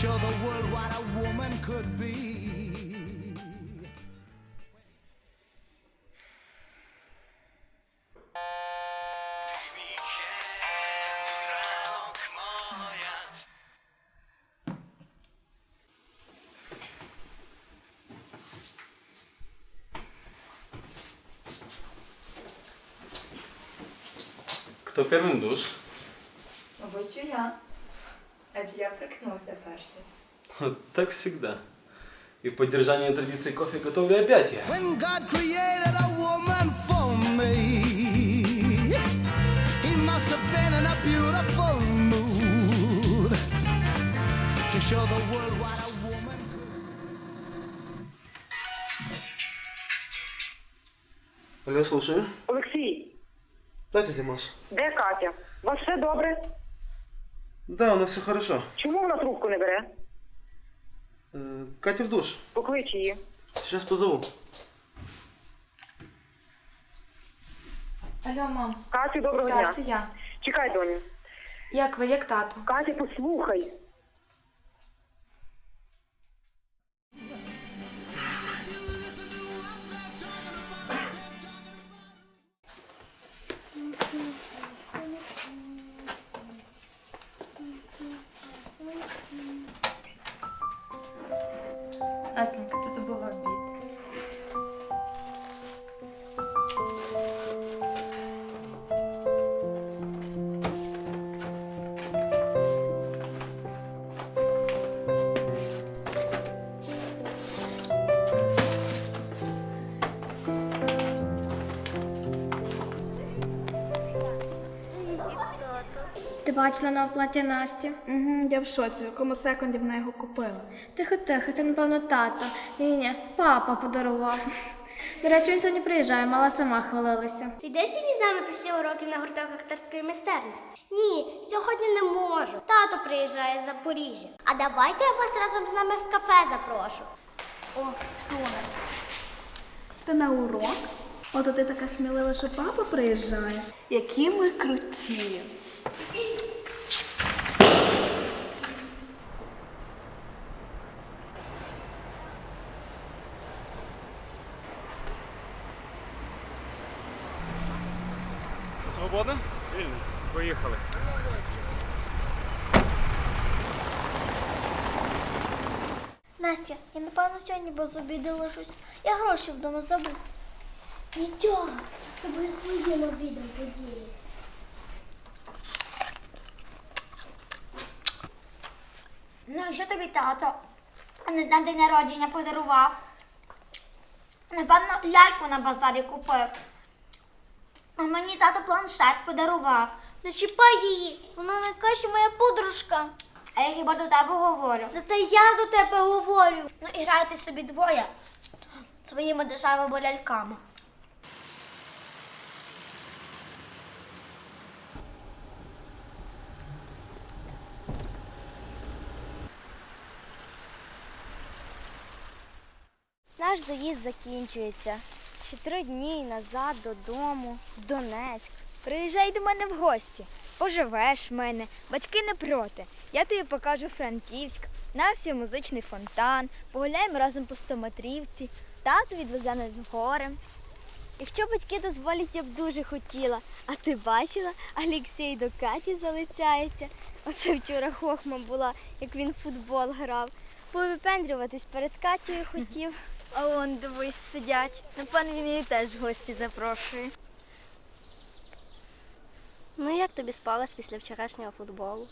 show the world what a woman could be. Kto pierwszy dusz? Oczywiście ja. Адже я прокинулася першою. Так всегда. И в поддержание традиции кофе готовлю опять я. When God created a woman for me, He must have been in a beautiful mood to show the world what a woman. Алло, слушаю. Олексій, Да, тетя де Катя? У вас все добре? Да, у нас все хорошо. Чому вона трубку не бере? Э, Катя в душ. Поклич її. Сейчас позову. Алло, мам. Катю, доброго Так, дня. це я. Чекай, доню. Як ви, як тато? Катя, послухай. Бачила на плаття Насті? Угу, я в шоці, в якому секунді вона його купила. Тихо, тихо, це напевно тато. Ні, ні, папа подарував. До речі, він сьогодні приїжджає, мала сама хвалилася. Ти йдеш сьогодні з нами після уроків на гурток акторської майстерності? Ні, сьогодні не можу. Тато приїжджає з Запоріжжя. А давайте я вас разом з нами в кафе запрошу. О, Соня. Ти на урок? Ото ти така смілива, що папа приїжджає. Які ми круті. Свободно? Вільно. Поїхали. Настя, я напевно сьогодні без обіду лишусь. Я гроші вдома забув. Нічого, з тобою своїм обідом поділюсь. Ну, і що тобі тато на на день народження подарував? Напевно, ляльку на базарі купив. А мені тато планшет подарував. Не чіпай її, вона найкраща моя подружка. А я хіба до тебе говорю? Зате я до тебе говорю. Ну і грайте собі двоє своїми дешевими ляльками. Наш заїзд закінчується. Ще три дні назад додому, в Донецьк. Приїжджай до мене в гості. Поживеш в мене, батьки не проти. Я тобі покажу Франківськ. Нас є музичний фонтан, погуляємо разом по стоматрівці, тато відвезе нас в гори. Якщо батьки дозволять, я б дуже хотіла. А ти бачила, Алексій до Каті залицяється. Оце вчора хохма була, як він в футбол грав. Повипендрюватись перед Катєю хотів. А он, дивись, сидять. Напевно, він її теж в гості запрошує. Ну, як тобі спалось після вчорашнього футболу?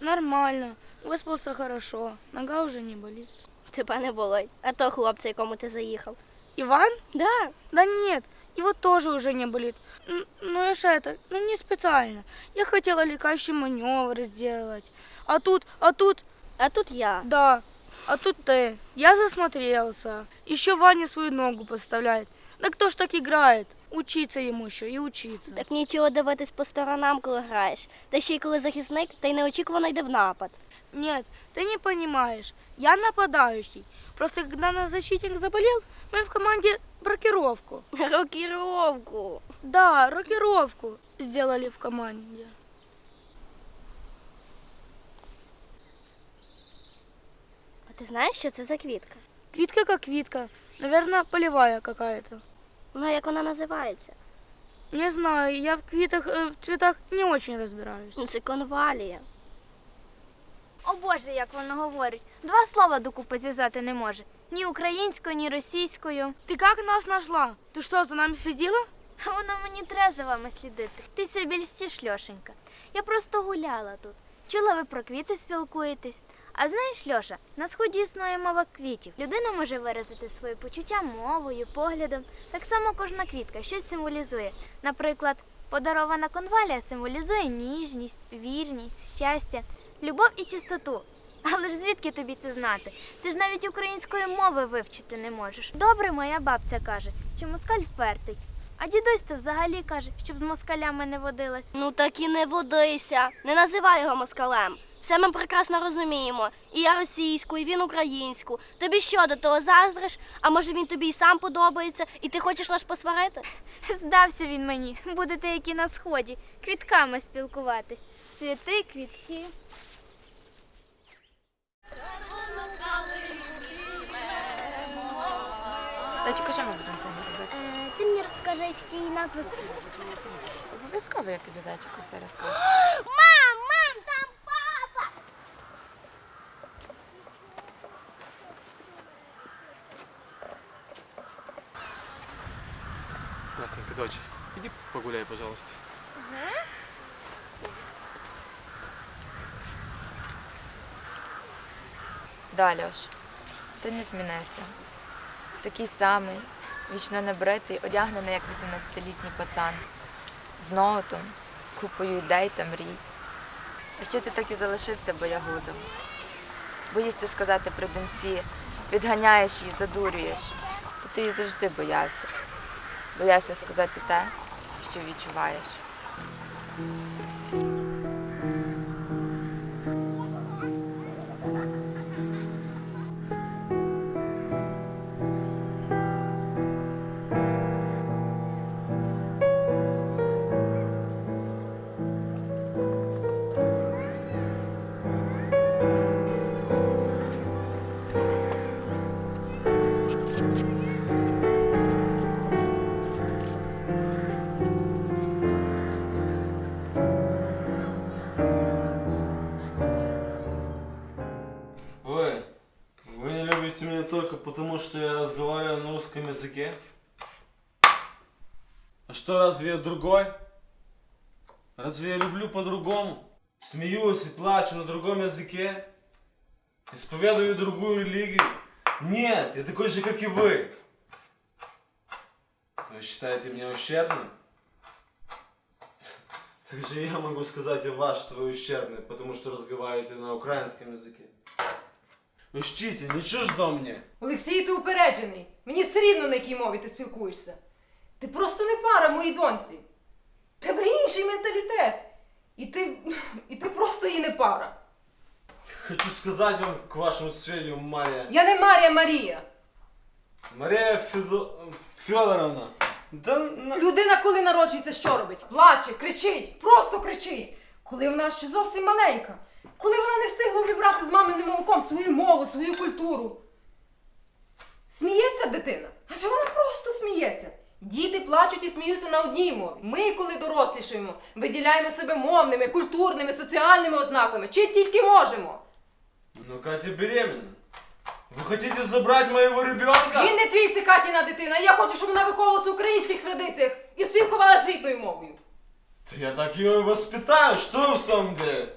Нормально. Выспался хорошо. Нога уже не болит. Тебе не болить. А то хлопця, якому ти заїхав. Иван? Да. Да нет, его тоже уже не болит. Н- Ну я ж это, ну не специально. Я хотела лекающий маневр сделать. А тут, а тут, А тут я. да, а тут ты. Я засмотрелся. Еще Ваня свою ногу подставляет. Да кто ж так играет? Учиться ему еще и учиться. Так нічого дивитись по сторонам, коли граєш. Та ще й коли захисник, та й неочікувано йде в напад. Нет, ты не понимаешь. Я нападающий. Просто когда наш защитник заболел, мы в команде брокировку. Рокіровку. Да, рокировку сделали в команде. А ти знаєш, що це за квітка? Квитка как квитка. Наверное, полевая какая-то. Ну, як вона називається? Не знаю, я в квитах, э, в цветах не очень разбираюсь. Ну, Це конвалія. О Боже, як воно говорить. Два слова докупи зв'язати не може. Ні українською, ні російською. Ты как нас нашла? Ты что, за нами следила? А воно мені треба за вами слідити. Ти собі льстиш, Льошенька. Я просто гуляла тут. Чула, ви про квіти спілкуєтесь. А знаєш, Льоша, на сході існує мова квітів. Людина може виразити свої почуття мовою, поглядом. Так само кожна квітка щось символізує. Наприклад, подарована конвалія символізує ніжність, вірність, щастя, любов і чистоту. Але ж звідки тобі це знати? Ти ж навіть української мови вивчити не можеш. Добре, моя бабця каже, що москаль впертий. А дідусь то взагалі каже, щоб з москалями не водилась. Ну так і не водися. Не називай його москалем. Все ми прекрасно розуміємо. І я російську, і він українську. Тобі що до того заздриш? А може він тобі і сам подобається, і ти хочеш лиш посварити? Здався він мені. Будете які на сході, квітками спілкуватись. Цвіти, квітки. Зайчика, що ми будемо сьогодні розкажи всі назви. Обов'язково я тобі зайчика все розкажу. Мам, мам, там папа! Настенька, дочь, иди погуляй, пожалуйста. Да, Льош, ти не змінився. Такий самий, вічно небритий, одягнений як 18-літній пацан. З ноутом, купою ідей та мрій. А ще ти так і залишився боягузом. Боїшся сказати при доньці, відганяєш її, задурюєш. Та ти її завжди боявся. Боявся сказати те, що відчуваєш. Русском языке? А что, разве я другой? Разве я люблю по-другому? Смеюсь и плачу на другом языке? Исповедую другую религию? Нет, я такой же, как и вы. Вы считаете меня ущербным? Также я могу сказать о вас, что вы ущербны, потому что разговариваете на украинском языке. Учтите, не чуждо мне. Олексій, ти упереджений. Мені все рівно, на якій мові ти спілкуєшся. Ти просто не пара моїй доньці. Тебе інший менталітет. І ти, і ти просто їй не пара. Хочу сказать вам, к вашему сведению, Мария. Я не Марія Марія. Мария Федо... Федоровна. Да на... Людина, коли народжується, що робить? Плаче, кричить, просто кричить. Коли вона ще зовсім маленька. Коли вона не встигла увібрати з маминим молоком свою мову, свою культуру. Сміється дитина? Адже вона просто сміється. Діти плачуть і сміються на одній мові. Ми, коли дорослішаємо, виділяємо себе мовними, культурними, соціальними ознаками, чи тільки можемо. Ну, Катя беременна. Вы хотите забрать моего ребенка? Він не твій це Катіна дитина. Я хочу, щоб вона виховувалася в українських традиціях і спілкувалася з рідною мовою. Да я так и воспитаю, что вы в самом деле?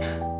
啊。